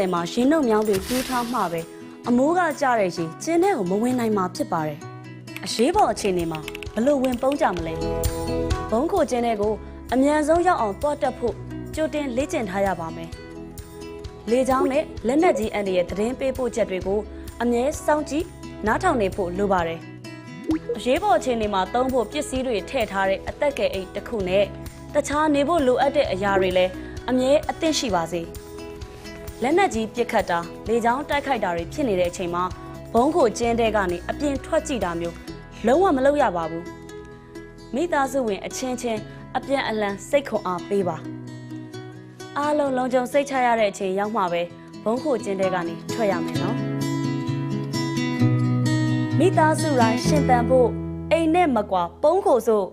လယ်မှာရင်းနှုတ်မြောင်းတွေတူးထားမှပဲအမိုးကကြတဲ့ရေကျင်းထဲကိုမဝင်နိုင်မှာဖြစ်ပါတယ်အရေးပေါ်အခြေအနေမှာဘလို့ဝင်ပုန်းကြမလဲဘုံခိုကျင်းတဲ့ကိုအမြန်ဆုံးရောက်အောင်တွားတက်ဖို့ကြိုတင်လေ့ကျင့်ထားရပါမယ်လေချောင်းနဲ့လက်နက်ကြီးအန်ဒီရဲ့သတင်းပေးပို့ချက်တွေကိုအမြဲစောင့်ကြည့်နားထောင်နေဖို့လိုပါတယ်အရေးပေါ်အခြေအနေမှာသုံးဖို့ပစ္စည်းတွေထည့်ထားတဲ့အသက်ကယ်အိတ်တစ်ခုနဲ့တခြားနေဖို့လိုအပ်တဲ့အရာတွေလည်းအမြဲအသင့်ရှိပါစေ လက်နက်ကြီးပစ်ခတ်တာလေချောင်းတိုက်ခိုက်တာတွေဖြစ်နေတဲ့အချိန်မှာဘုံခိုကျင်းတဲ့ကနေအပြင်ထွက်ကြည့်တာမျိုးလုံးဝမလုပ်ရပါဘူးမိသားစုဝင် အချင်းချင်းအပြန်အလှန်စိတ်ခွန်အားပေးပါအားလုံးလုံးကြုံစိတ်ချရတဲ့အချိန်ရောက်မှပဲဘုံခိုကျင်းတဲ့ကနေထွက်ရမယ်နော်မိသားစုတိုင်းရှင်သန်ဖို့အိမ်နဲ့မကွာပုံးခိုစို့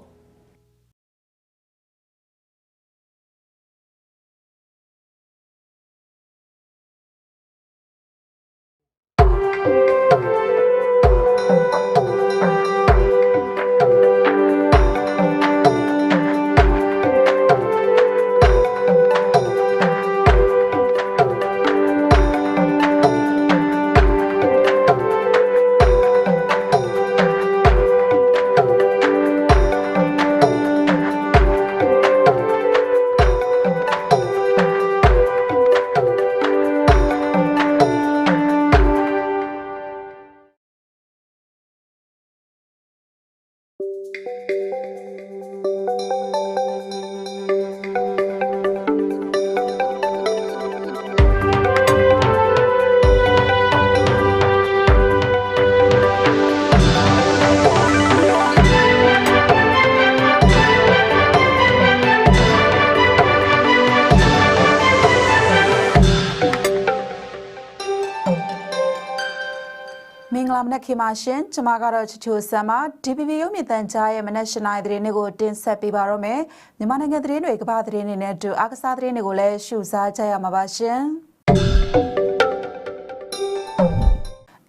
မင်္ဂလာမနက်ခင်ပါရှင်ကျွန်မကတော့ချူချူဆမ်ပါ DPP ရုပ်မြင်သံကြားရဲ့မနက်ရှင်နိုင်သတင်းတွေကိုတင်ဆက်ပေးပါတော့မယ်မြန်မာနိုင်ငံသတင်းတွေကမ္ဘာသတင်းတွေနဲ့အတူအားကစားသတင်းတွေကိုလည်းရှုစားကြရမှာပါရှင်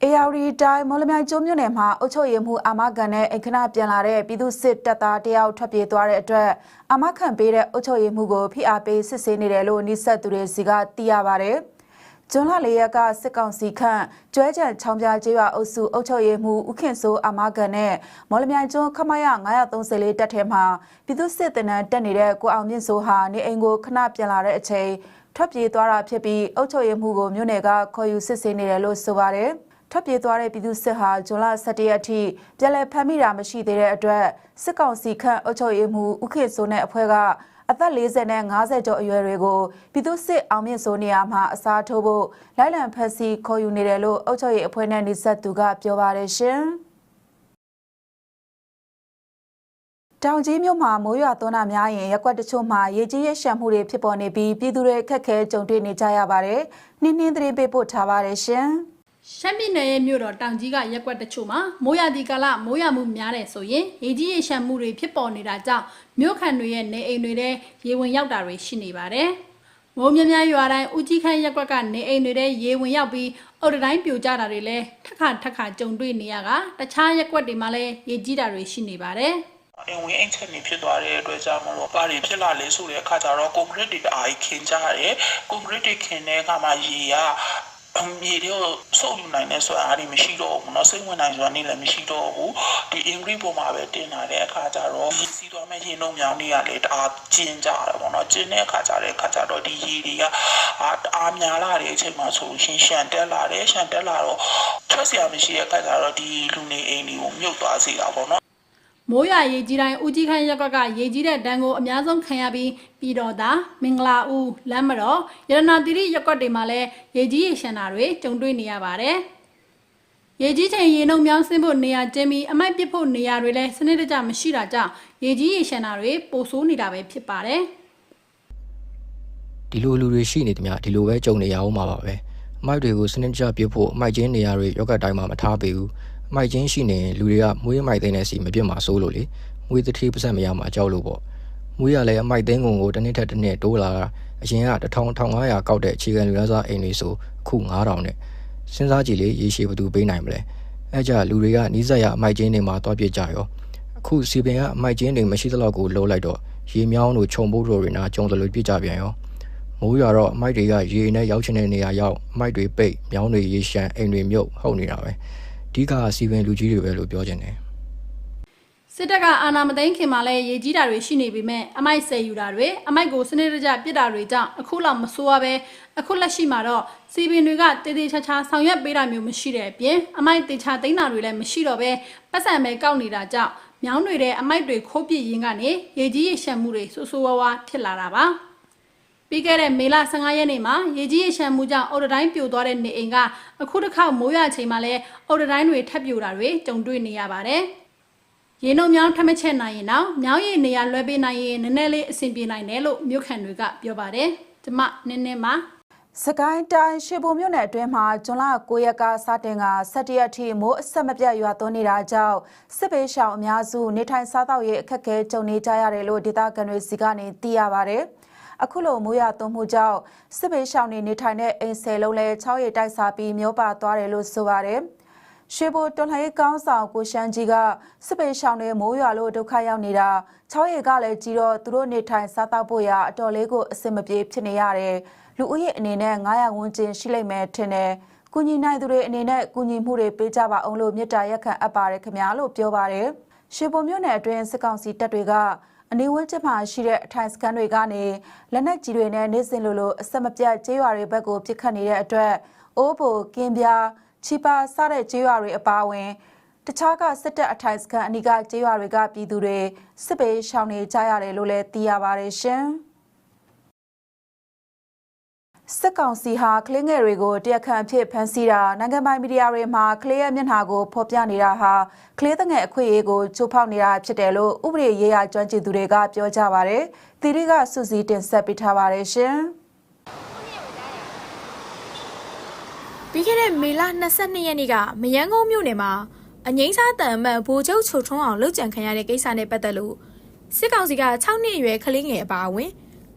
ARD တိုင်းမော်လမြိုင်ကျွန်းမြို့နယ်မှာအုတ်ချုပ်ရမှုအာမခံနဲ့အခဏပြန်လာတဲ့ပြည်သူစစ်တပ်သားတယောက်ထွက်ပြေးသွားတဲ့အတွက်အာမခံပေးတဲ့အုတ်ချုပ်ရမှုကိုဖိအားပေးစစ်ဆေးနေတယ်လို့နှိဆက်သူတွေစီကသိရပါတ ယ်။ကျွန်းလာလေးရက်ကစစ်ကောင်စီခန့်ကျွဲကြံချောင်းပြကျေးရွာအုပ်စုအုတ်ချုပ်ရမှုဥခင်စိုးအာမခံနဲ့မော်လမြိုင်ကျွန်းခမရ934တပ်ထဲမှာပြည်သူစစ်တပ်နန်းတက်နေတဲ့ကိုအောင်မြင့်စိုးဟာနေအိမ်ကိုခဏပြန်လာတဲ့အချိန်ထွက်ပြေးသွားတာဖြစ်ပြီးအုတ်ချုပ်ရမှုကိုမြို့နယ်ကခေါ်ယူစစ်ဆေးနေတယ်လို့ဆိုပါတယ်။ထွက်ပြေးသွားတဲ့ပြည်သူစစ်ဟာဇွန်လ17ရက်အထိပြည်လဲဖမ်းမိတာမရှိသေးတဲ့အတွက်စစ်ကောင်စီခန့်အုပ်ချုပ်ရေးမှူးဥခေစိုးနဲ့အဖွဲ့က အသက်40နဲ့50ကျော်အရွယ်တွေကိုပြည်သူစစ်အောင်မြင့်စိုးနေရာမှာအစားထိုးဖို့လိုက်လံဖက်စီခေါ်ယူနေတယ်လို့အုပ်ချုပ်ရေးအဖွဲ့နဲ့နှိဆက်သူကပြောပါတယ်ရှင်။တောင်ကြီးမြို့မှာမိုးရွာသွန်းတာများရင်ရက်ကွက်တချို့မှာရေကြီးရက်ရှမ်းမှုတွေဖြစ်ပေါ်နေပြီးပြည်သူတွေအခက်အခဲကြုံတွေ့နေကြရပါတယ်။နှင်းနှင်းသတင်းပေးပို့ထားပါတယ်ရှင်။ ရှမ်းပြည်နယ်ရဲ့မြို့တော်တောင်ကြီးကရက်ကွက်တချို့မှာမိုးရသည့်ကာလမိုးရမှုများတယ်ဆိုရင်ရေကြီးရေရှမ်းမှုတွေဖြစ်ပေါ်နေတာကြောင့်မြို့ခံတွေရဲ့နေအိမ်တွေထဲရေဝင်ရောက်တာတွေရှိနေပါတယ်။မိုးမြများများရွာတိုင်းဦးကြီးခန့်ရက်ကွက်ကနေအိမ်တွေထဲရေဝင်ရောက်ပြီးအုတ်တတိုင်းပြိုကျတာတွေလည်းထက်ခါထက်ခါကြုံတွေ့နေရကတခြားရက်ကွက်တွေမှာလည်းရေကြီးတာတွေရှိနေပါတယ်။အင်ဝင်အိမ်ချက်နေဖြစ်သွားတဲ့အတွက်ကြောင့်မလို့ဘာတွေဖြစ်လာလဲဆိုတဲ့အခါကျတော့ကွန်ကရစ်တွေအားကြီးခင်းကြရတယ်ကွန်ကရစ်တွေခင်းတဲ့အခါမှာရေက အမြေတွေကိုစုပ်ယူနိုင်တဲ့ဆိုအားတွေမရှိတော့ဘူးเนาะစိတ်ဝင်နိုင်စွာနေလည်းမရှိတော့ဘူးဒီ ingredient ပေါ်မှာပဲတင်လာတဲ့အခါကျတော့ရေစီးသွားမဲ့ရေနှုတ်မြောင်းတွေကလည်းတအားကျင်းကြတယ်ပေါ့เนาะကျင်းတဲ့အခါကျတဲ့အခါကျတော့ဒီရေတွေကအာတအားများလာတဲ့အချိန်မှာဆိုရှင်ရှန်တက်လာတယ်ရှန်တက်လာတော့ထွက်เสียမရှိတဲ့အခါကျတော့ဒီလူနေအိမ်တွေကိုမြုပ်သွားစေတာပေါ့เนาะ မိုးရွာရေကြီးတိုင်းဦးကြီးခန့်ရက်ကွက်ကရေကြီးတဲ့ဒဏ်ကိုအများဆုံးခံရပြီးပြည်တော်သားမင်္ဂလာဦးလမ်းမတော်ရတနာတိရိရက်ကွက်တွေမှာလည်းရေကြီးရေရှမ်းတာတွေကြုံတွေ့နေရပါတယ်။ရေကြီးချိန်ရေနှုံမြောင်းဆင်းဖို့နေရာကျင်းပြီးအမိုက်ပစ်ဖို့နေရာတွေလည်းစနစ်တကျမရှိတာကြောင့်ရေကြီးရေရှမ်းတာတွေပိုဆိုးနေတာပဲဖြစ်ပါတယ်။ဒီလိုလူတွေရှိနေသည်များဒီလိုပဲကြုံနေရအောင်မှာပါပဲအမိုက်တွေကိုစနစ်တကျပြစ်ဖို့အမိုက်ချင်းနေရာတွေရောက်ကတိုင်းမှာမထားပေးဘူးအ မိုက်ချင်းရှိနေရင်လူတွေကမွေးအမိုက်သိန်းနဲ့စီမပြစ်မှာစိုးလို့လေမွေးတစ်ထီးပတ်စံမရမှာကြောက်လို့ပေါ့မွေးရလဲအမိုက်သိန်းကုန်ကိုတစ်နှစ်ထက်တစ်နှစ်တိုးလာတာအရင်က1000 1500ကောက်တဲ့အခြေခံလူသားစားအိမ်တွေဆိုအခု9000နဲ့စဉ်းစားကြည့်လေရေရှည်ဘယ်သူပေးနိုင်မလဲအဲကြလူတွေကနီးစပ်ရအမိုက်ချင်းတွေမှာတွားပြစ်ကြရောအခုစီပင်ကအမိုက်ချင်းတွေမရှိသလောက်ကိုလှုပ်လိုက်တော့ရေမြောင်းတို့ခြုံပိုးတို့တွေနာကြုံတယ်လို့ပြစ်ကြပြန်ရောမိုးရွာတော့အမိုက်တွေကရေနဲ့ရောက်ချင်တဲ့နေရာရောက်အမိုက်တွေပိတ်မြောင်းတွေရေရှမ်းအိမ်တွေမြုပ်ဟုတ်နေတာပဲ အဓိကစီပင်လူကြီးတွေပဲလို့ပြောချင်တယ်စစ်တပ်ကအာဏာမသိမ်းခင်မှာလည်းရေကြီးတာတွေရှိနေပေမဲ့အမိုက်ဆယ်ယူတာတွေအမိုက်ကိုစနစ်တကျပစ်တာတွေကြောင့်အခုလောက်မဆိုးရပဲအခုလက်ရှိမှာတော့စီပင်တွေကတေးသေးချာချာဆောင်ရွက်ပေးတာမျိုးမရှိတဲ့အပြင်အမိုက်တေချာသိမ်းတာတွေလည်းမရှိတော့ပဲပတ်စံပဲကောက်နေတာကြောင့်မြောင်းတွေတဲ့အမိုက်တွေခိုးပြစ်ရင်းကနေရေကြီးရေရှမ်းမှုတွေဆူဆူဝါးဝါဖြစ်လာတာပါ ပြီးခဲ့တဲ့မေလ15ရက်နေ့မှာရေကြီးရေရှမ်းမှုကြောင့်အော်ဒတိုင်းပြိုသွားတဲ့နေအိမ်ကအခုတစ်ခေါက်မိုးရွာချိန်မှာလည်းအော်ဒတိုင်းတွေထပ်ပြိုတာတွေကြုံတွေ့နေရပါတယ်။ရေနှုံမြောင်းထမချက်နိုင်ရင်တော့မြောင်းရည်နေရာလွှဲပေးနိုင်ရင်နည်းနည်းလေးအဆင်ပြေနိုင်တယ်လို့မြို့ခံတွေကပြောပါတယ်။ကျမနည်းနည်းမှာစကိုင်းတိုင်းရွှေဘုံမြို့နယ်အတွင်းမှာဇွန်လ9ရက်ကစတင်က17ရက်ထိမိုးအဆက်မပြတ်ရွာသွန်းနေတာကြောင့်စစ်ပေးရှောင်အများစုနေထိုင်စားသောက်ရေးအခက်အခဲကြုံနေကြရတယ်လို့ဒေသခံတွေစီကနေသိရပါဗျ။ အခုလိုမိုးရွာသွန်းမှုကြောင့်စစ်ပေးရှောင်နေနေထိုင်တဲ့အိမ်ဆယ်လုံးလဲ6ရည်တိုက်စားပြီးမျိုးပါသွားတယ်လို့ဆိုပါတယ်။ရွှေဘိုတွန်လှန်ရေးကောင်းဆောင်ကိုရှမ်းကြီးကစစ်ပေးရှောင်တွေမိုးရွာလို့ဒုက္ခရောက်နေတာ6ရည်ကလည်းကြီးတော့သူတို့နေထိုင်စားသောက်ဖို့ရအတော်လေးကိုအဆင်မပြေဖြစ်နေရတယ်။လူဦးရေအနေနဲ့900ဝန်းကျင်ရှိလိမ့်မယ်ထင်တယ်။ကုညီနိုင်သူတွေအနေနဲ့ကုညီမှုတွေပေးကြပါအောင်လို့မြစ်တာရက်ခံအပ်ပါတယ်ခင်ဗျာလို့ပြောပါတယ်။ရွှေဘုံမြို့နယ်အတွင်းစစ်ကောင်စီတပ်တွေက အနီးဝန်းကျင်မှာရှိတဲ့အထိုင်စခန်းတွေကနေလက်နက်ကြီးတွေနဲ့နေစဉ်လိုလိုအဆက်မပြတ်ကျေးရွာတွေဘက်ကိုပစ်ခတ်နေတဲ့အတွက်အိုးဘိုကင်းပြားချီပါစတဲ့ကျေးရွာတွေအပါအဝင်တခြားကစစ်တပ်အထိုင်စခန်းအနီးကကျေးရွာတွေကပြည်သူတွေစစ်ပေးရှောင်နေကြရတယ်လို့လည်းသိရပါတယ်ရှင်။ စစ်ကောင်စီဟာကလင်းငယ်တွေကိုတရားခံအဖြစ်ဖမ်းဆီးတာနိုင်ငံပိုင်မီဒီယာတွေမှာကလေးရဲ့မျက်နှာကိုဖော်ပြနေတာဟာကလေးတငယ်အခွင့်အရေးကိုချိုးဖောက်နေတာဖြစ်တယ်လို့ဥပဒေရေးရာကျွမ်းကျင်သူတွေကပြောကြပါတယ်။သီရိကစုစည်းတင်ဆက်ပေးထားပါတယ်ရှင်။ပြီးခဲ့တဲ့မေလ22ရက်နေ့ကမယန်းကုန်းမြို့နယ်မှာအငိမ့်စားတန်အမတ်ဗိုလ်ချုပ်ချိုထွန်းအောင်လှုပ်ကြံခံရတဲ့ကိစ္စနဲ့ပတ်သက်လို့စစ်ကောင်စီက6နှစ်အရွယ်ကလေးငယ်အပါအဝင်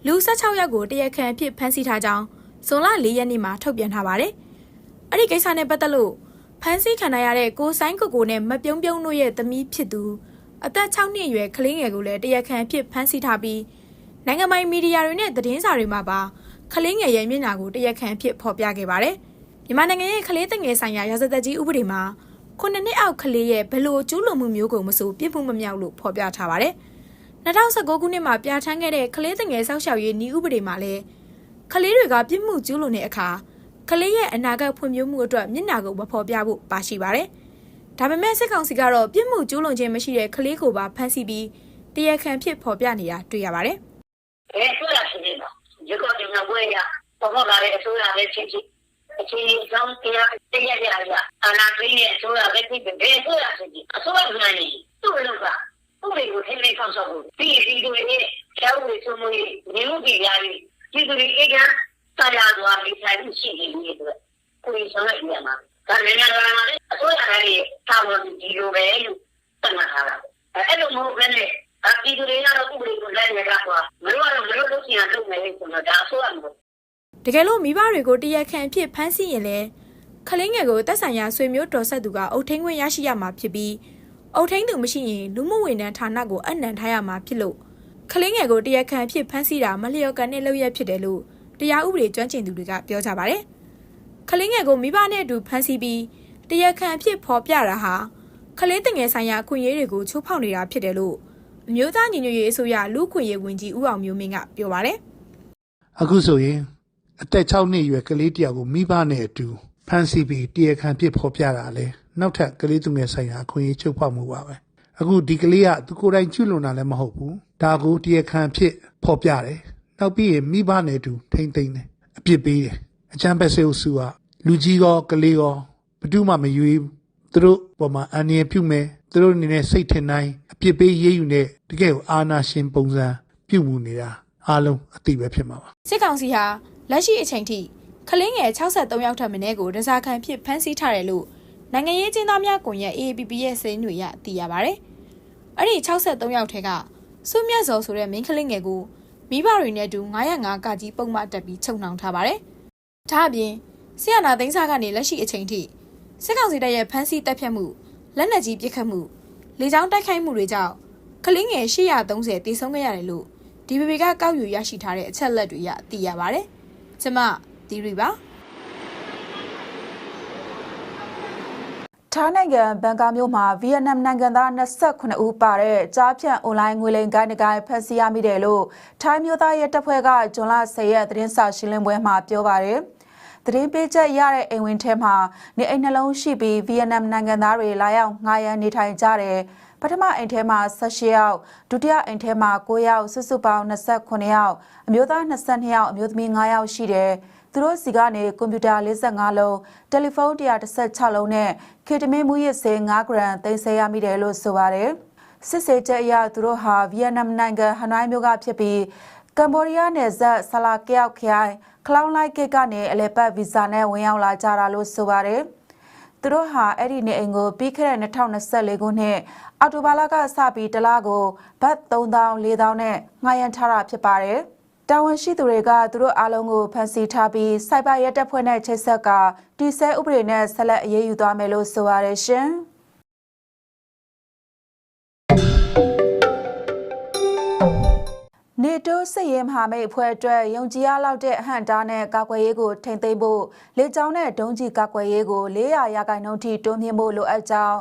လူ16ယောက်ကိုတရားခံအဖြစ်ဖမ်းဆီးထားကြောင်း ဇွန်လ4ရက်နေ့မှာထုတ်ပြန်ထားပါတယ်။အဲ့ဒီကိစ္စနဲ့ပတ်သက်လို့ဖမ်းဆီးခံရတဲ့ကိုဆိုင်ကိုကိုနဲ့မပြုံးပြုံးတို့ရဲ့သမီးဖြစ်သူအသက်6နှစ်အရွယ်ကလေးငယ်ကိုလည်းတရားခံအဖြစ်ဖမ်းဆီးထားပြီးနိုင်ငံပိုင်မီဒီယာတွေနဲ့သတင်းစာတွေမှာပါကလေးငယ်ရဲ့မျက်နှာကိုတရားခံအဖြစ်ဖော်ပြခဲ့ပါတယ်။မြန်မာနိုင်ငံရဲ့ကလေးတငယ်ဆိုင်ရာရာဇသက်ကြီးဥပဒေမှာခုနှစ်နှစ်အောက်ကလေးရဲ့ဘယ်လိုကျူးလွန်မှုမျိုးကိုမဆိုပြစ်မှုမမြောက်လို့ဖော်ပြထားပါတယ်။2019ခုနှစ်မှာပြဋ္ဌာန်းခဲ့တဲ့ကလေးတငယ်စောင့်ရှောက်ရေးဤဥပဒေမှာလည်း ကလေးတွေကပြစ်မှုကျူးလွန်တဲ့အခါကလေးရဲ့အနာဂတ်ဖွံ့ဖြိုးမှုအတွက်မျက်နှာကိုမဖော်ပြဖို့ပါရှိပါတယ်။ဒါပေမဲ့စစ်ကောင်စီကတော့ပြစ်မှုကျူးလွန်ခြင်းမရှိတဲ့ကလေးကိုပါဖမ်းဆီးပြီးတရားခံဖြစ်ဖော်ပြနေတာတွေ့ရပါတယ်။ဘယ်ဆိုရရှိနေတော့ဒီကောဒီငါဘွေရပေါ်လာတဲ့အစိုးရပဲချင်းချင်းအချင်းချင်းကြောင်းတရားတရားကြရအာနာသိရဲ့အစိုးရပဲဖြစ်ဘယ်ဆိုရရှိနေအစိုးရမှန်နေသူ့လောကဥပဒေကိုထိန်းသိမ်းဆောင်ဆောင်ဖို့ဒီဒီတွေနဲ့ကျောင်းတွေဆိုမျိုးနေမှုပြည်ရာတွေ ဒီသူတွေအေကဆရာတော်လေးဆိုင်ရှိနေတယ်အတွက်ကိုယ်ဆောင်လိုက်ရမှာဒါလည်းလည်းအစိုးရလည်းတာဝန်ဒီလိုပဲလို့သတ်မှတ်ထားတာအဲ့လိုမဟုတ်ဘဲနဲ့အပြည်သူတွေကတော့ဥပဒေကိုလိုက်ရတာကွာမလို့ကတော့မလို့လို့ပြန်လုပ်မယ်ဆိုတော့ဒါအစိုးရမဟုတ်တကယ်လို့မိဘတွေကိုတရားခံအဖြစ်ဖမ်းဆီးရင်လည်းခလင်းငယ်ကိုတက်ဆိုင်ရာဆွေမျိုးတော်ဆက်သူကအုတ်ထင်းခွင့်ရရှိရမှာဖြစ်ပြီးအုတ်ထင်းသူမရှိရင်လူမှုဝန်ထမ်းဌာနကိုအနံထားရမှာဖြစ်လို့ ခလင်းငယ်ကိုတရားခံအဖြစ်ဖမ်းဆီးတာမလျော်ကန်တဲ့လုပ်ရက်ဖြစ်တယ်လို့တရားဥပဒေကျွမ်းကျင်သူတွေကပြောကြပါတယ်။ခလင်းငယ်ကိုမိဘနဲ့အတူဖမ်းဆီးပြီးတရားခံအဖြစ်ဖော်ပြတာဟာခလင်းတငယ်ဆိုင်ရာအခွင့်အရေးတွေကိုချိုးဖောက်နေတာဖြစ်တယ်လို့အမျိုးသားညီညွတ်ရေးအစိုးရလူ့ခွင့်ရေးဝန်ကြီးဦးအောင်မျိုးမင်းကပြောပါတယ်။အခုဆိုရင်အသက်6နှစ်အရွယ်ကလေးတစ်ယောက်ကိုမိဘနဲ့အတူဖမ်းဆီးပြီးတရားခံဖြစ်ဖော်ပြတာလေနောက်ထပ်ကလေးသူငယ်ဆိုင်ရာအခွင့်အရေးချုပ်ဖောက်မှုပါပဲ အခုဒီကလေးကသူကိုယ်တိုင်ကျွလွန်တာလည်းမဟုတ်ဘူးဒါကိုတရားခံဖြစ်ဖော်ပြတယ်နောက်ပြီးရင်မိဘနဲ့အတူထိမ့်သိမ့်တယ်အပြစ်ပေးတယ်အချမ်းဘက်ဆေးအုပ်စုကလူကြီးရောကလေးရောဘယ်သူမှမရွေးဘူးသူတို့ပေါ်မှာအန္တရာယ်ပြုမယ်သူတို့အနေနဲ့စိတ်ထင်တိုင်းအပြစ်ပေးရေးယူနေတကယ်ကိုအာနာရှင်ပုံစံပြုမှုနေတာအားလုံးအတိပဲဖြစ်မှာပါစစ်ကောင်စီဟာလက်ရှိအချိန်ထိခလင်းငယ်63ယောက်ထပ်မင်းကိုဒဇာခံဖြစ်ဖမ်းဆီးထားတယ်လို့ နိုင်ငံရေးကျင်းသားများကွန်ရက် AAPP ရဲ့စာရင်းတွေအရသိရပါဗျ။အဲ့ဒီ63ယောက်ထဲကစုမြတ်စော်ဆိုတဲ့မင်းခလင်းငယ်ကိုမိဘတွေနဲ့အတူ905ကကြီးပုံမှန်တက်ပြီးချုပ်နှောင်ထားပါတယ်။ဒါအပြင်ဆီယနာသိန်းစားကနေလက်ရှိအချိန်ထိစစ်ကောင်စီတပ်ရဲ့ဖမ်းဆီးတပ်ဖြတ်မှုလက်နက်ကြီးပစ်ခတ်မှုလေကြောင်းတိုက်ခိုက်မှုတွေကြောင့်ခလင်းငယ်830တေဆုံးခဲ့ရတယ်လို့ DBB ကကောက်ယူရရှိထားတဲ့အချက်လက်တွေရသိရပါတယ်။ကျမတီရီပါ ထားနိုင်ငံဘန်ကာမြို့မှာဗီယက်နမ်နိုင်ငံသား29ဦးပါတဲ့ကြားဖြန့်အွန်လိုင်းငွေလိမ်ကိုင်းတကိုင်းဖမ်းဆီးရမိတယ်လို့ထိုင်းမျိုးသားရဲတပ်ဖွဲ့ကဇွန်လ10ရက်သတင်းစာရှင်းလင်းပွဲမှာပြောပါတယ်။သတင်းပေးချက်ရတဲ့အိမ်ဝင်ထဲမှာနေအိမ်နှလုံးရှိပြီးဗီယက်နမ်နိုင်ငံသားတွေလာရောက်ငှားရမ်းနေထိုင်ကြတယ်။ပထမအိမ်ထဲမှာ18ယောက်ဒုတိယအိမ်ထဲမှာ9ယောက်စုစုပေါင်း29ယောက်အမျိုးသား22ယောက်အမျိုးသမီး9ယောက်ရှိတယ်။ သူတို့စီကနေကွန်ပျူတာ45လုံးတယ်လီဖုန်း116လုံးနဲ့ခေတ္တမင်းမူရစ်စေ9ဂရမ်တင်ဆက်ရမိတယ်လို့ဆိုပါတယ်စစ်စေချက်အရသူတို့ဟာဗီယက်နမ်နိုင်ငံဟနွိုင်းမြို့ကဖြစ်ပြီးကမ်ဘောဒီးယားနယ်စပ်ဆလာကယောက်ခိုင်ခလောင်းလိုက်ကိတ်ကနေအလဲပတ်ဗီဇာနဲ့ဝင်ရောက်လာကြတာလို့ဆိုပါတယ်သူတို့ဟာအဲ့ဒီနေအိမ်ကိုပြီးခဲ့တဲ့2024ခုနှစ်အောက်တိုဘာလကစပြီးတလားကိုဘတ်3000 4000နဲ့ငှားရမ်းထားတာဖြစ်ပါတယ်။ တာဝန်ရှိသူတွေကသူတို့အားလုံးကိုဖမ်းဆီးထားပြီးစိုက်ဘာရဲတပ်ဖွဲ့နဲ့ချိတ်ဆက်ကတီဆဲဥပဒေနဲ့ဆက်လက်အရေးယူသွားမယ်လို့ဆိုပါတယ်ရှင်။နေတိုးစစ်ရေးမဟာမိတ်အဖွဲ့အတွက်ယုံကြည်ရလောက်တဲ့အဟန့်တားနဲ့ကာကွယ်ရေးကိုထိမ့်သိမ်းဖို့လေကြောင်းနဲ့ဒုံးကျည်ကာကွယ်ရေးကို400ရာခိုင်နှုန်းထိတိုးမြှင့်ဖို့လိုအပ်ကြောင်း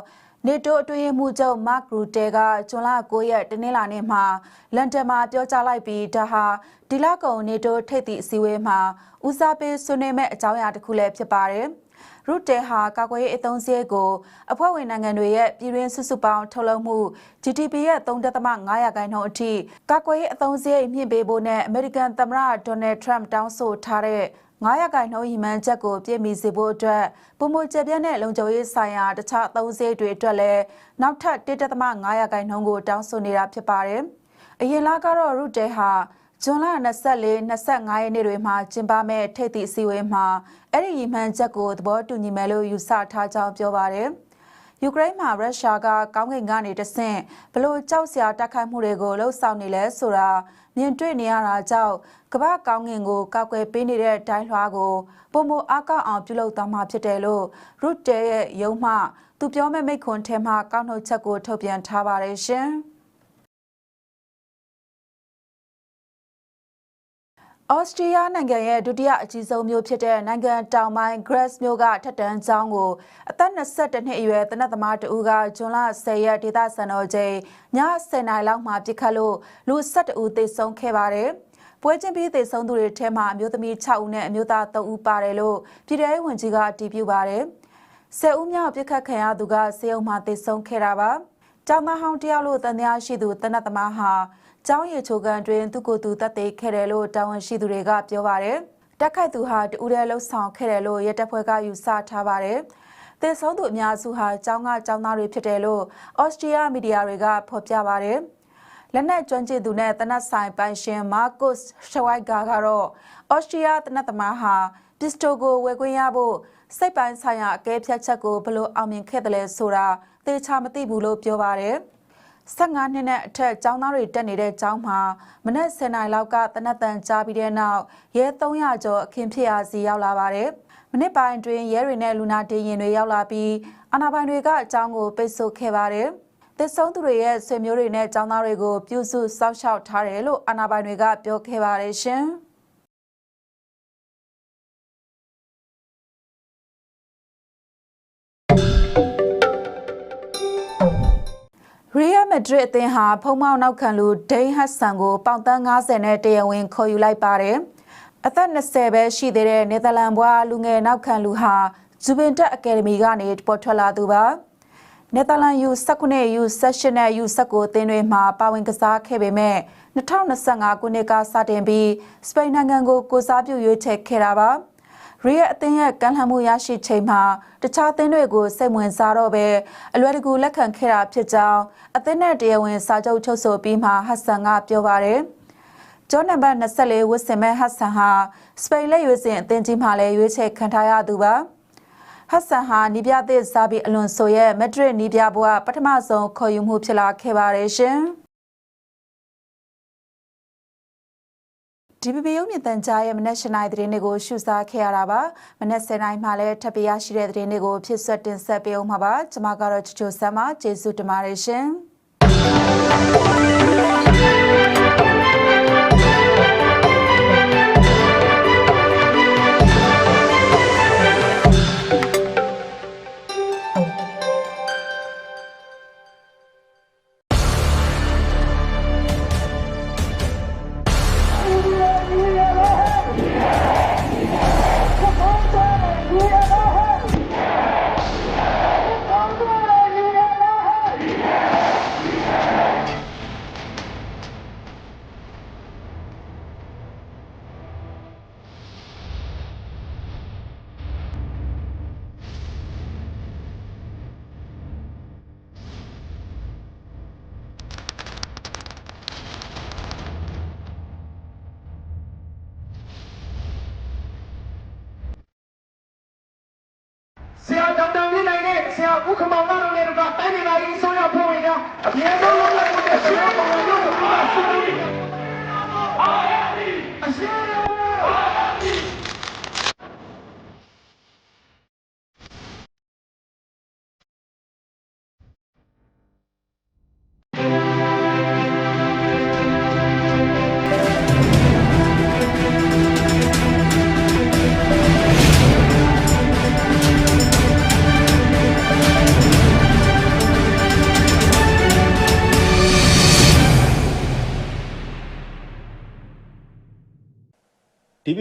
နေတိုးအတွင်းရေးမှူးချုပ်မတ်ဂရူတဲကဇွန်လ9ရက်တနင်္လာနေ့မှာလန်ဒန်မှာပြောကြားလိုက်ပြီးဒါဟာဒီလကုံနေတိုးထိပ်သည့်အစည်းအဝေးမှာဦးစားပေးဆွေးနွေးမဲ့အကြောင်းအရာတစ်ခုလည်းဖြစ်ပါတယ်။ရုတဲဟာကာကွယ်ရေးအသုံးစရိတ်ကိုအဖွဲ့ဝင်နိုင်ငံတွေရဲ့ပြည်တွင်းစုစုပေါင်းထုတ်လုပ်မှု GDP ရဲ့3.5ရာခိုင်နှုန်းအထိကာကွယ်ရေးအသုံးစရိတ်မြင့်ပေးဖို့နဲ့အမေရိကန်သမ္မတဒေါ်နယ်ထရမ့်တောင်းဆိုထားတဲ့ 9ရာခိုင်နှုန်းဟီမန်ချက်ကိုပြည့်မီစေဖို့အတွက်ပုံမကျပြန့်တဲ့လုံခြုံရေးဆိုင်ရာတခြားအသုံးစရိတ်တွေအတွက်လည်းနောက်ထပ်1.5ရာခိုင်နှုန်းကိုတောင်းဆိုနေတာဖြစ်ပါတယ်။အရင်လကတော့ရုတဲဟာဇွန်လ24 25ရက်နေ့တွေမှာကျင်းပမဲ့ထိပ်သည့်အစည်းအဝေးမှာအဲ့ဒီရီမှန်ချက်ကိုသဘောတူညီမယ်လို့ယူဆထားကြောင်းပြောပါတယ်။ယူကရိန်းမှာရုရှားကကောင်းကင်ကနေတဆင့်ဘလို့ကြောက်စရာတိုက်ခိုက်မှုတွေကိုလှုပ်ဆောင်နေလဲဆိုတာ မြင်တွေ့နေရတာကြောင့်ကမ္ဘာကောင်းကင်ကိုကောက်ွယ်ပေးနေတဲ့ဒိုင်းလွှားကိုပုံမအားကောက်အောင်ပြုလုပ်သွားမှာဖြစ်တယ်လို့ရုတ်တဲရဲ့ရုံးမှသူပြောမဲ့မိတ်ခွန်းထဲမှာကောက်နှုတ်ချက်ကိုထုတ်ပြန်ထားပါတယ်ရှင်။ ဩစတြေးလျနိုင်ငံရဲ့ဒုတိယအကြီးဆုံးမြို့ဖြစ်တဲ့နိုင်ငံတောင်ပိုင်း Grass မြို့ကထက်တန်းကျောင်းကိုအသက်22နှစ်အရွယ်တနက်သမားတဦးကဇွန်လ10ရက်ဒေသစံတော်ချိန်ည10နာရီလောက်မှာပြစ်ခတ်လို့လူ12ဦးသေဆုံးခဲ့ပါတယ်။ပွဲချင်းပြီးသေဆုံးသူတွေထဲမှာအမျိုးသမီး6ဦးနဲ့အမျိုးသား3ဦးပါတယ်လို့ပြည်ထောင်ဝင်ကြီးကတည်ပြုပါတယ်။10ဦးမြောက်ပြစ်ခတ်ခံရသူကစေုံမှာသေဆုံးခဲ့တာပါ။ကျောင်းသားဟောင်းတယောက်လို့တန်တရားရှိသူတနက်သမားဟာ ကျောင်းရည်ချိုကန်တွင်သူကိုယ်သူတပ်သိခဲ့တယ်လို့တာဝန်ရှိသူတွေကပြောပါတယ်။တက်ခိုက်သူဟာတူရဲလှုပ်ဆောင်ခဲ့တယ်လို့ရဲတပ်ဖွဲ့ကယူဆထားပါတယ်။သေဆုံးသူအများစုဟာကျောင်းကကျောင်းသားတွေဖြစ်တယ်လို့ဩစတြေးလျမီဒီယာတွေကဖော်ပြပါတယ်။လက်နက်ကျွမ်းကျင်သူနဲ့တနတ်ဆိုင်ပိုင်ရှင်မာကုစ်ရှဝိုက်ဂါကတော့ဩစတြေးလျတနတ်သမားဟာပစ္စတိုကိုဝယ်ခွင့်ရဖို့စိတ်ပိုင်းဆိုင်ရာအကဲဖြတ်ချက်ကိုဘလို့အောင်မြင်ခဲ့တယ်လဲဆိုတာသေချာမသိဘူးလို့ပြောပါတယ်။ 15နှစ်နဲ့အထက်ကျောင်းသားတွေတက်နေတဲ့ကျောင်းမှာမနက်10နာရီလောက်ကတနက်တန်ကြားပြီးတဲ့နောက်ရဲ300ကျော်အခင်းဖြစ်ရာစီရောက်လာပါတယ်။မနစ်ပိုင်းတွင်ရဲတွေနဲ့လူနာတင်ရင်တွေရောက်လာပြီးအာဏာပိုင်တွေကအကြောင်းကိုပိတ်ဆို့ခဲ့ပါတယ်။တစ်ဆုံးသူတွေရဲ့ဆွေမျိုးတွေနဲ့ကျောင်းသားတွေကိုပြုစုစောင့်ရှောက်ထားတယ်လို့အာဏာပိုင်တွေကပြောခဲ့ပါတယ်ရှင်။ ရီယယ်မက်ဒရစ်အသင်းဟာဖုံမောက်နောက်ခံလူဒိန်းဟတ်ဆန်ကိုပေါင်တန်း90နဲ့တရားဝင်ခေါ်ယူလိုက်ပါတယ်။အသက်20ပဲရှိသေးတဲ့နယ်သာလန်ဘွားလူငယ်နောက်ခံလူဟာဂျူဗင်တက်အကယ်ဒမီကနေပေါ်ထွက်လာသူပါ။နယ်သာလန် U19 U16 နဲ့ U19 အသင်းတွေမှာပါဝင်ကစားခဲ့ပေမဲ့2025ခုနှစ်ကစတင်ပြီးစပိန်နိုင်ငံကိုကိုစားပြုရွေးချယ်ခဲ့တာပါ။ ရီရဲ့အသင်းရဲ့ကမ်းလှမ်းမှုရရှိချိန်မှာတခြားအသင်းတွေကိုစိတ်ဝင်စားတော့ပဲအလွယ်တကူလက်ခံခဲ့တာဖြစ်ကြောင်းအသင်းနဲ့တရားဝင်စာချုပ်ချုပ်ဆိုပြီးမှဟတ်ဆန်ကပြောပါတယ်။ဂျောနံပါတ်24ဝစ်စင်မဲ့ဟတ်ဆန်ဟာစပိန်လက်ရွေးစင်အသင်းကြီးမှလည်းရွေးချယ်ခံထားရသူပါ။ဟတ်ဆန်ဟာနီးပြသစ်စားပြီးအလွန်ဆိုရဲ့မက်ဒရစ်နီးပြဘွားပထမဆုံးခေါ်ယူမှုဖြစ်လာခဲ့ပါတယ်ရှင်။ ဒီပပရုံမြင့်တန်ကြားရဲ့မနက်၈နာရီသတင်းတွေကိုရှုစားခဲ့ရတာပါမနက်၁၀နာရီမှလည်းထပ်ပြရရှိတဲ့သတင်းတွေကိုဖြစ်ဆွတ်တင်ဆက်ပေးအောင်ပါပါကျွန်မကတော့ချချိုဆမ်းပါကျေးဇူးတင်ပါတယ်ရှင် ဆရာဦးခမောင်ကတော့လည်းတော့တိုင်းဒေသကြီးဆိုရဖွဲ့ဝင်များအမြဲတမ်းလုပ်လို့တဲ့ရှင်ပုံစံမျိုးကိုအား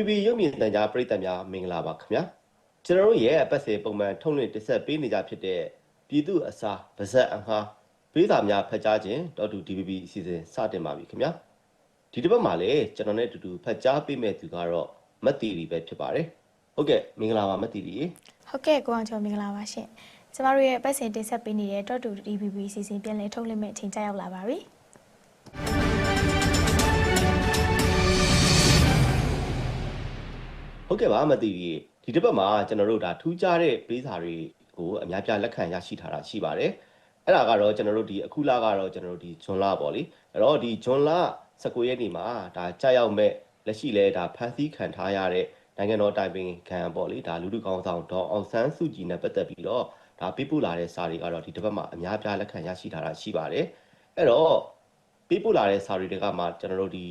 DPP ရုပ်မြင်သံကြားပရိသတ်များမင်္ဂလာပါခင်ဗျာကျွန်တော်တို့ရဲ့အပတ်စဉ်ပုံမှန်ထုတ်လွှင့်တင်ဆက်ပေးနေကြဖြစ်တဲ့ပြည်သူအစားဗဇက်အငှားပေးစာများဖတ်ကြားခြင်းတော်တူ DPP အစီအစဉ်စတင်ပါပြီခင်ဗျာဒီတစ်ပတ်မှာလည်းကျွန်တော်နဲ့အတူတူဖတ်ကြားပေးမဲ့သူကတော့မတ်တီရီပဲဖြစ်ပါတယ်ဟုတ်ကဲ့မင်္ဂလာပါမတ်တီရီဟုတ်ကဲ့ကိုအောင်ကျော်မင်္ဂလာပါရှင်ကျမတို့ရဲ့ပတ်စဉ်တင်ဆက်ပေးနေတဲ့ Dot to DBB စီစဉ်ပြန်လည်ထုတ်လွှင့်မဲ့အချိန်ကြာရောက်လာပါပြီ ဟုတ်ကဲ့ပါမသိဘူးဒီတစ်ပတ်မှာကျွန်တော်တို့ဒါထူးခြားတဲ့ပေးစာတွေကိုအများပြလက်ခံရရှိထားတာရှိပါတယ်အဲ့ဒါကတော့ကျွန်တော်တို့ဒီအခုလကတော့ကျွန်တော်တို့ဒီဂျွန်လပေါ့လေအဲ့တော့ဒီဂျွန်လ19ရက်နေ့မှာဒါကြာရောက်မဲ့လက်ရှိလဲဒါဖန်ဆီးခံထားရတဲ့နိုင်ငံတော်တိုင်ပင်ခံပေါ့လေဒါလူလူကောင်းဆောင်ဒေါ်အောင်ဆန်းစုကြည်နဲ့ပတ်သက်ပြီးတော့ဒါပြပို့လာတဲ့စာတွေကတော့ဒီတစ်ပတ်မှာအများပြလက်ခံရရှိထားတာရှိပါတယ်အဲ့တော့ပြပို့လာတဲ့စာတွေတွေကမှကျွန်တော်တို့ဒီ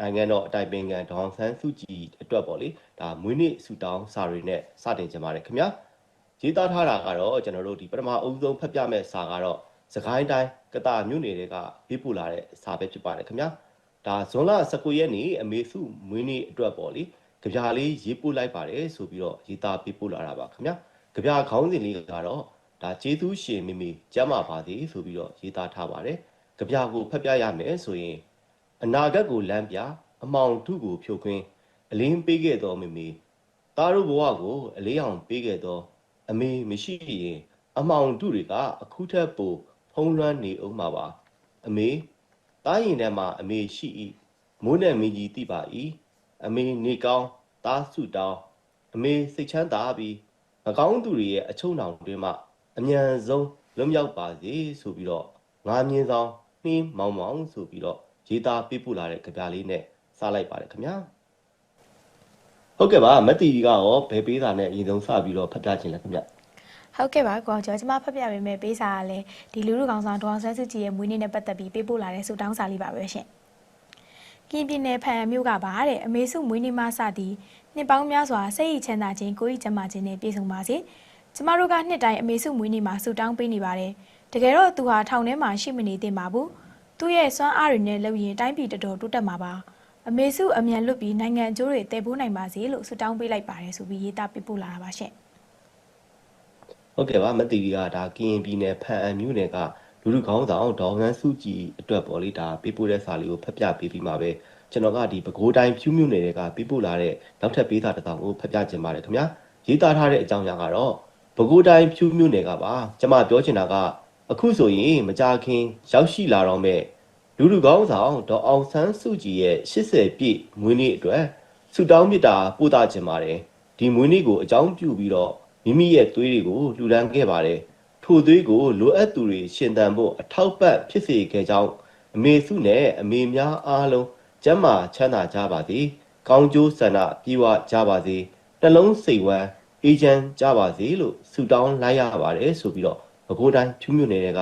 နိုင်ငံတော်အတိုင်ပင်ခံဒေါအောင်ဆန်းစုကြည်အတွက်ပေါ့လေဒါမွေးနေ့ဆူတောင်းစာတွေနဲ့စတင်ကြပါတယ်ခင်ဗျာရေးသားထားတာကတော့ကျွန်တော်တို့ဒီပထမအဦးဆုံးဖတ်ပြမဲ့စာကတော့စကိုင်းတိုင်းကတာမြို့နယ်တွေကပေးပို့လာတဲ့စာပဲဖြစ်ပါတယ်ခင်ဗျာဒါဇွန်လ19ရက်နေ့အမေစုမွေးနေ့အတွက်ပေါ့လေကြပြလေးရေးပို့လိုက်ပါတယ်ဆိုပြီးတော့ရေးသားပေးပို့လာတာပါခင်ဗျာကြပြခေါင်းစဉ်လေးကတော့ဒါကျေးဇူးရှင်မိမိကျမ်းမာပါသည်ဆိုပြီးတော့ရေးသားထားပါတယ်ကြပြကိုဖတ်ပြရမယ်ဆိုရင် အနာဂတ်ကိုလမ်းပြအမောင်ထုကိုဖြိုခွင်းအလင်းပေးခဲ့သောမိမိသားတို့ဘဝကိုအလေးအောင်ပေးခဲ့သော အမေမရှိရင်အမောင်ထုတွေကအခုထက်ပိုဖုံးလွှမ်းနေအောင်မှာပါအမေသားရင်ထဲမှာအမေရှိ၏မိုးနဲ့မင်းကြီးသိပါ၏အမေနေကောင်းသားစုတောင်းအမေစိတ်ချမ်းသာပြီးမကောင်းသူတွေရဲ့အချုံနောင်တွေမှအမြန်ဆုံးလွတ်မြောက်ပါစေဆိုပြီးတော့ငါမြင်ဆောင်နှင်းမောင်မောင်ဆိုပြီးတော့ ရေးသားပေးပို့လာတဲ့ကြပြလေးနဲ့စလိုက်ပါတယ်ခင်ဗျာဟုတ်ကဲ့ပါမတ်တီကရောဘယ်ပေးတာနဲ့အရင်ဆုံးစပြီးတော့ဖတ်ပြခြင်းလဲခင်ဗျဟုတ်ကဲ့ပါကိုအောင်ကျော်ကျမဖတ်ပြပေးမယ်ပေးစာကလည်းဒီလူလူကောင်ဆောင်ဒေါအောင်ဆန်းစုကြည်ရဲ့မွေးနေ့နဲ့ပတ်သက်ပြီးပေးပို့လာတဲ့ဆုတောင်းစာလေးပါပဲရှင်ကင်းပြင်းနယ်ဖန်မြို့ကပါတဲ့အမေစုမွေးနေ့မှစသည်နှစ်ပေါင်းများစွာစိတ်ရည်ချမ်းသာခြင်းကိုယ်ရည်ကျန်းမာခြင်းနဲ့ပြည့်စုံပါစေကျမတို့ကနှစ်တိုင်းအမေစုမွေးနေ့မှာဆုတောင်းပေးနေပါတယ်တကယ်တော့သူဟာထောင်ထဲမှာရှိမနေသင့်ပါဘူး သူ့ရဲ့စွမ်းအားတွေနဲ့လုပ်ရင်တိုင်းပြည်တော်တော်တိုးတက်မှာပါအမေစုအမြန်လွတ်ပြီးနိုင်ငံအကျိုးတွေတည်ပိုးနိုင်ပါစေလို့ဆုတောင်းပေးလိုက်ပါတယ်ဆိုပြီးရေးသားပေးပို့လာတာပါရှင်ဟုတ်ကဲ့ပါမတီကဒါကရင်ပြည်နယ်ဖန်အံမြို့နယ်ကလူလူခေါင်းဆောင်ဒေါ်ငန်းစုကြည်အတွက်ပေါ့လေဒါပေးပို့တဲ့စာလေးကိုဖတ်ပြပေးပြီးမှာပဲကျွန်တော်ကဒီပဲခူးတိုင်းဖြူးမြို့နယ်တွေကပေးပို့လာတဲ့နောက်ထပ်ပေးစာတစ်စောင်ကိုဖတ်ပြခြင်းပါတယ်ခင်ဗျာရေးသားထားတဲ့အကြောင်းအရာကတော့ပဲခူးတိုင်းဖြူးမြို့နယ်ကပါကျွန်မပြောချင်တာက အခုဆိုရင်မကြခင်ရောက်ရှိလာတော့မဲ့လူလူခေါင်းဆောင်ဒေါ်အောင်ဆန်းစုကြည်ရဲ့80ပြည့်မွေးနေ့အတွက်ဆုတောင်းမေတ္တာပို့သခြင်းပါတယ်ဒီမွေးနေ့ကိုအကြောင်းပြုပြီးတော့မိမိရဲ့သွေးတွေကိုလှူဒန်းခဲ့ပါတယ်။ထိုသွေးကိုလိုအပ်သူတွေရှင်သန်ဖို့အထောက်ပံ့ဖြစ်စေခဲ့ကြောင်းအမေစုနဲ့အမေများအားလုံးကျမ်းမာချမ်းသာကြပါစေ။ကောင်းကျိုးဆန္ဒပြေဝကြပါစေ။နှလုံးစိတ်ဝမ်းအေးချမ်းကြပါစေလို့ဆုတောင်းလိုက်ရပါတယ်ဆိုပြီးတော့ ဘကိုးတိုင်းဖြူးမြို့နယ်က